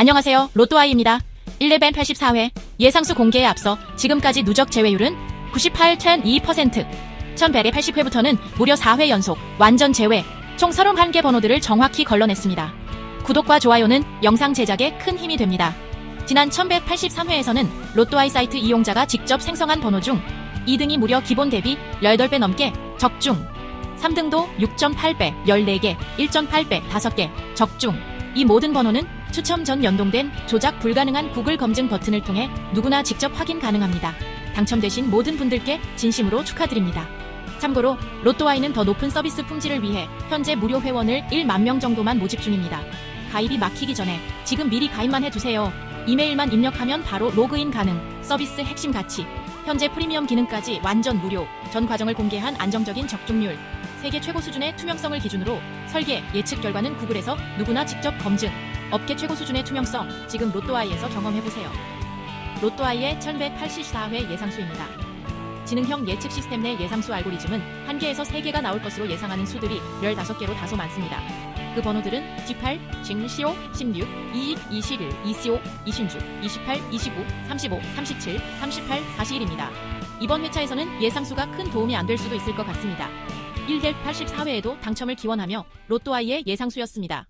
안녕하세요. 로또아이입니다. 1레벤 84회 예상수 공개에 앞서 지금까지 누적 제외율은 98.2%. 1180회부터는 무려 4회 연속 완전 제외 총 31개 번호들을 정확히 걸러냈습니다. 구독과 좋아요는 영상 제작에 큰 힘이 됩니다. 지난 1183회에서는 로또아이 사이트 이용자가 직접 생성한 번호 중 2등이 무려 기본 대비 18배 넘게 적중 3등도 6.8배 14개, 1.8배 5개 적중 이 모든 번호는 추첨 전 연동된 조작 불가능한 구글 검증 버튼을 통해 누구나 직접 확인 가능합니다. 당첨되신 모든 분들께 진심으로 축하드립니다. 참고로 로또와이는 더 높은 서비스 품질을 위해 현재 무료 회원을 1만 명 정도만 모집 중입니다. 가입이 막히기 전에 지금 미리 가입만 해두세요. 이메일만 입력하면 바로 로그인 가능. 서비스 핵심 가치. 현재 프리미엄 기능까지 완전 무료. 전 과정을 공개한 안정적인 적중률. 세계 최고 수준의 투명성을 기준으로 설계, 예측 결과는 구글에서 누구나 직접 검증. 업계 최고 수준의 투명성. 지금 로또아이에서 경험해보세요. 로또아이의 1184회 예상수입니다. 지능형 예측 시스템 내 예상수 알고리즘은 1개에서 3개가 나올 것으로 예상하는 수들이 15개로 다소 많습니다. 그 번호들은 18, 15, 16, 22, 21, 25, 26, 28, 29, 35, 37, 38, 41입니다. 이번 회차에서는 예상수가 큰 도움이 안 될 수도 있을 것 같습니다. 1대 84회에도 당첨을 기원하며 로또아이의 예상수였습니다.